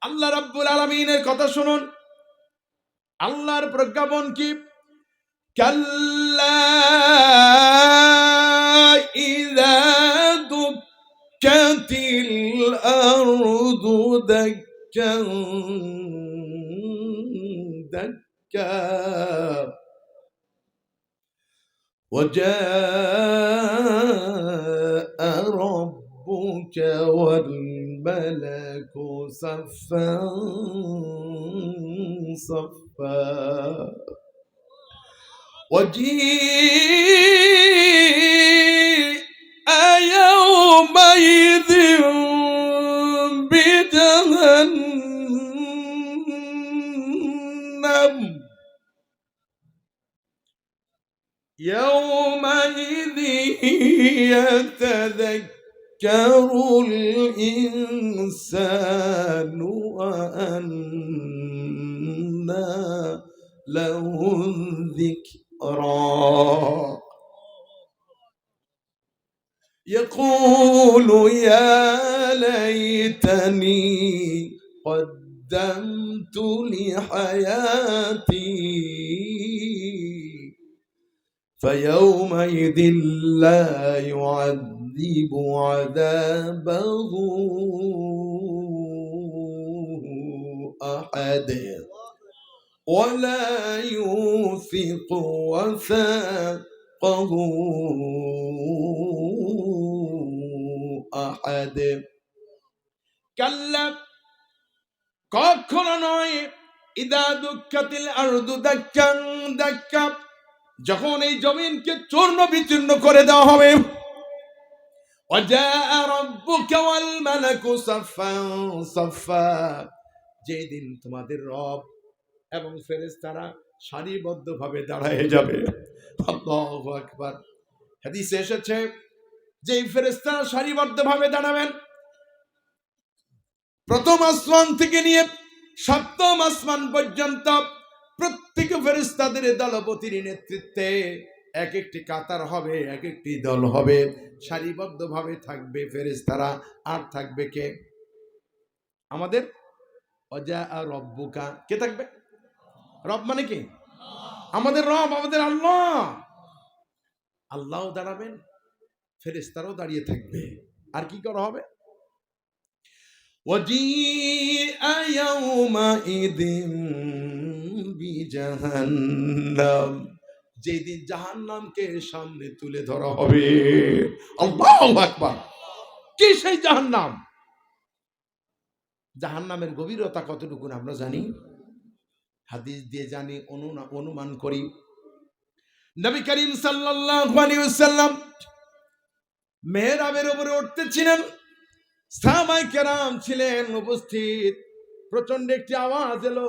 আল্লাহ রাব্বুল আলামিনের কথা শুনুন। আল্লাহর প্রজ্ঞাপন কি? কাল্লা ইযা ربك والملك صفا صفا. وجيء يومئذ بجهنم. يومئذ يتذكر الإنسان وأنى له الذكرى. يقول يا ليتني قدمت لحياتي فيومئذ لا يعذب عذابه أحد ولا يوثق وثاقه أحد كلا কখনো নয় ইদা দুঃখাতিল আরদু দাক্কান দাক্কা যখন এই জমিনকে চূর্ণ বিচূর্ণ করে দেওয়া হবে যেদিন তোমাদের রব এবং ফেরেস তারা সারিবদ্ধভাবে দাঁড়ায় যাবে। আকবার। হাদিসে এসেছে যে ফেরেস্তারা সারিবদ্ধভাবে দাঁড়াবেন, প্রথম আসমান থেকে নিয়ে সপ্তম আসমান পর্যন্ত প্রত্যেক ফেরেস্তাদের দলপতির নেতৃত্বে এক একটি কাতার হবে এক একটি দল হবে সারিবদ্ধভাবে থাকবে ফেরেস্তারা আর থাকবে কে আমাদের অজা আর রব্বুকা কে থাকবে রব মানে কি আমাদের রব আমাদের আল্লাহ আল্লাহ দাঁড়াবেন ফেরেস্তারাও দাঁড়িয়ে থাকবে আর কি করা হবে وجيء يومئذ জাহান্নাম। যেদিন জাহান্নামকে সামনে তুলে ধরা হবে। কি সেই জাহান্নাম? জাহান্নামের গভীরতা কতটুকু আমরা জানি। হাদিস দিয়ে জানি অনুমান করি। নবী করিম সাল্লাম মেহরাবের উপরে উঠতেছিলেন সামাই কেরাম ছিলেন উপস্থিত। প্রচণ্ড একটি আওয়াজ এলো।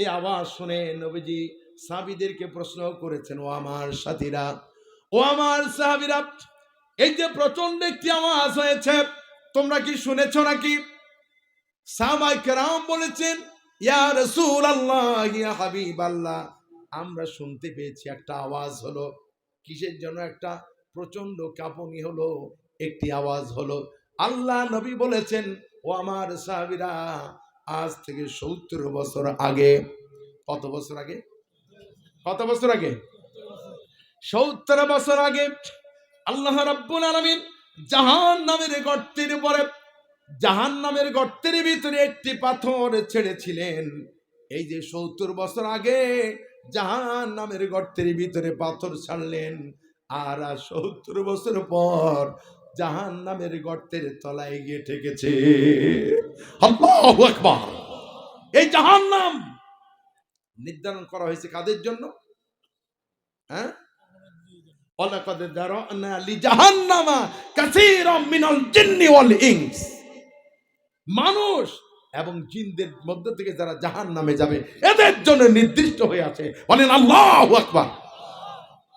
এই আওয়াজ শুনে নবীজি সাহাবিদেরকে প্রশ্ন করেছেন, ও আমার সাথীরা, ও আমার সাহাবিরা, এই যে প্রচণ্ড একটি আওয়াজ হয়েছে, তোমরা কি শুনেছ নাকি? সাহাবাই কেরাম বলেছেন, ইয়া রসুল আল্লাহ ইয়া হাবিব আল্লাহ আমরা শুনতে পেয়েছি একটা আওয়াজ হলো, কিসের জন্য একটা প্রচণ্ড কাঁপুনি হলো, একটি আওয়াজ হলো, আল্লাহ নবী বলেছেন, ও আমার সাহাবিরা আজ থেকে সত্তর বছর আগে, কত বছর আগে? কত বছর আগে? সত্তর বছর আগে আল্লাহ রাব্বুল আলমিন জাহান নামের গর্তের পরে জাহান নামের গর্তের ভিতরে একটি পাথর ছেড়েছিলেন। এই যে সত্তর বছর আগে জাহান নামের গর্তের ভিতরে পাথর ছাড়লেন, আর সত্তর বছর পর জাহান নামের গর্তের তলায় গিয়ে ঠেকেছে। এই জাহান নাম নির্ধারণ করা হয়েছে কাদের জন্য? হ্যাঁ? মানুষ এবং জিনদের মধ্য থেকে যারা জাহান নামে যাবে, এদের জন্য নির্দিষ্ট হয়ে আছে। আল্লাহু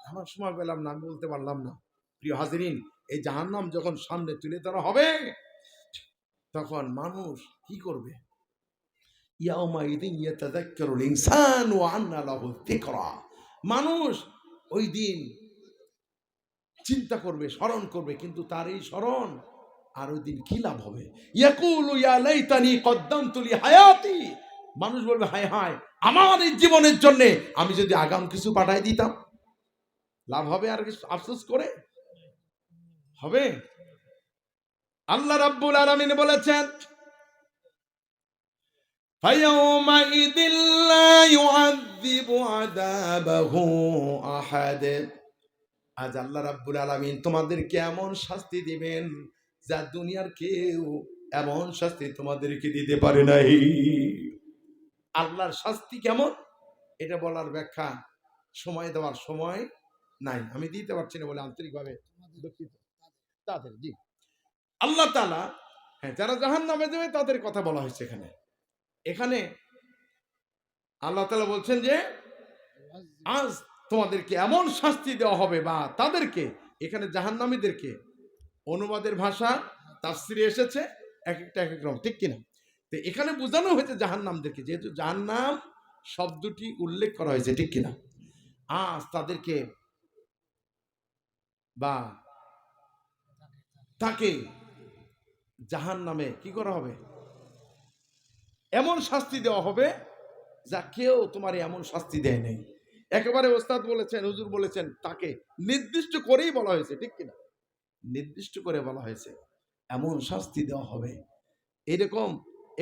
আমার সময় পেলাম না, আমি বলতে পারলাম না। প্রিয় হাজিরিন এই জাহান্নাম যখন সামনে তুলে ধরা হবে, তখন মানুষ কি করবে? মানুষ ওই দিন চিন্তা করবে, স্মরণ করবে, কিন্তু তার এই স্মরণ আর ওই দিন কি লাভ হবে? হায়াতি মানুষ বলবে, হায় হায়, আমার এই জীবনের জন্য আমি যদি আগাম কিছু পাঠাই দিতাম, লাভ হবে আর কিছু আফসোস করে? হবে আল্লাহ রাব্বুল আলামিন বলেছেন فيومئذ لا يعذب عذابه أحد আজ আল্লাহ রাব্বুল আলামিন তোমাদেরকে এমন শাস্তি দিবেন যা দুনিয়ার কেউ এমন শাস্তি তোমাদেরকে দিতে পারে নাই আল্লাহর শাস্তি কেমন এটা বলার ব্যাখ্যা সময় দেওয়ার সময় নাই আমি দিতে পারছি না বলে আন্তরিকভাবে দুঃখিত তাদের জি আল্লাহ তালা হ্যাঁ যারা জাহান নামে যাবে তাদের কথা বলা হয়েছে এখানে। এখানে আল্লাহ তালা বলছেন যে, আজ তোমাদেরকে এমন শাস্তি দেওয়া হবে বা তাদেরকে, এখানে জাহান্নামীদেরকে অনুবাদের ভাষা, তাফসিরে এসেছে এক একটা এক এক রকম, ঠিক কিনা? তো এখানে বোঝানো হয়েছে জাহান্নামদেরকে, যেহেতু জাহান্নাম শব্দটি উল্লেখ করা হয়েছে, ঠিক কিনা? আজ তাদেরকে বা তাকে জাহান নামে কি করা হবে? এমন শাস্তি দেওয়া হবে যা কেউ তোমার এমন শাস্তি দেয় নাই। একেবারে ওস্তাদ বলেছেন, হুজুর বলেছেন, তাকে নির্দিষ্ট করেই বলা হয়েছে, ঠিক কিনা? নির্দিষ্ট করে বলা হয়েছে, এমন শাস্তি দেওয়া হবে। এরকম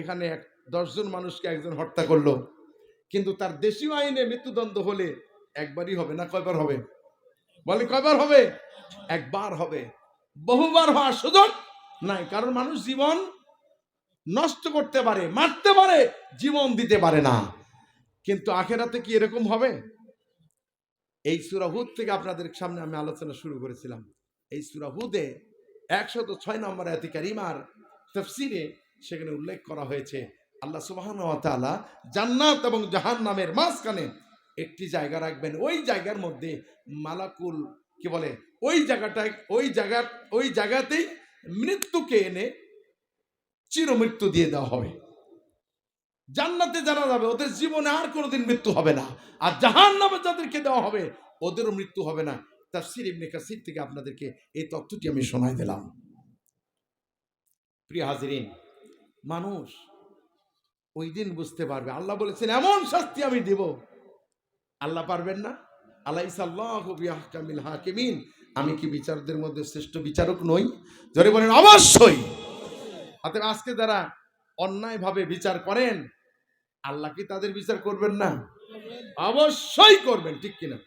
এখানে এক দশজন মানুষকে একজন হত্যা করল, কিন্তু তার দেশীয় আইনে মৃত্যুদণ্ড হলে একবারই হবে না, কয়বার হবে? বলে কয়বার হবে? একবার হবে। বহুবার হওয়ার সুযোগ নাই, কারণ মানুষ জীবন নষ্ট করতে পারে, মারতে পারে, জীবন দিতে পারে না। কিন্তু আখেরাতে কি এরকম হবে? এই সুরাহুদ থেকে আপনাদের সামনে আমি আলোচনা শুরু করেছিলাম। এই সুরাহুদে একশত ছয় নম্বর আয়াতি তফসিরে সেখানে উল্লেখ করা হয়েছে, আল্লাহ সুবাহান তাআলা জান্নাত এবং জাহান নামের মাঝখানে একটি জায়গা রাখবেন। ওই জায়গার মধ্যে মালাকুল কি বলে? ওই জায়গাটায়, ওই জায়গা, ওই জায়গাতেই মৃত্যুকে এনে চিরমৃত্যু দিয়ে দেওয়া হবে। জান্নাতে যারা যাবে, ওদের জীবনে আর কোনোদিন মৃত্যু হবে না। আর জাহান নামে যাদেরকে দেওয়া হবে, ওদেরও মৃত্যু হবে না। তার সির ইবনে কাসির থেকে আপনাদেরকে এই তথ্যটি আমি শোনাই দিলাম। প্রিয় হাজিরিন, মানুষ ওই দিন বুঝতে পারবে, আল্লাহ বলেছেন, এমন শাস্তি আমি দেব। আল্লাহ পারবেন না? আমি কি বিচারদের মধ্যে শ্রেষ্ঠ বিচারক নই? ধরে বলেন, অবশ্যই। আজকে যারা অন্যায়ভাবে বিচার করেন, আল্লাহ কি তাদের বিচার করবেন না? অবশ্যই করবেন, ঠিক কিনা?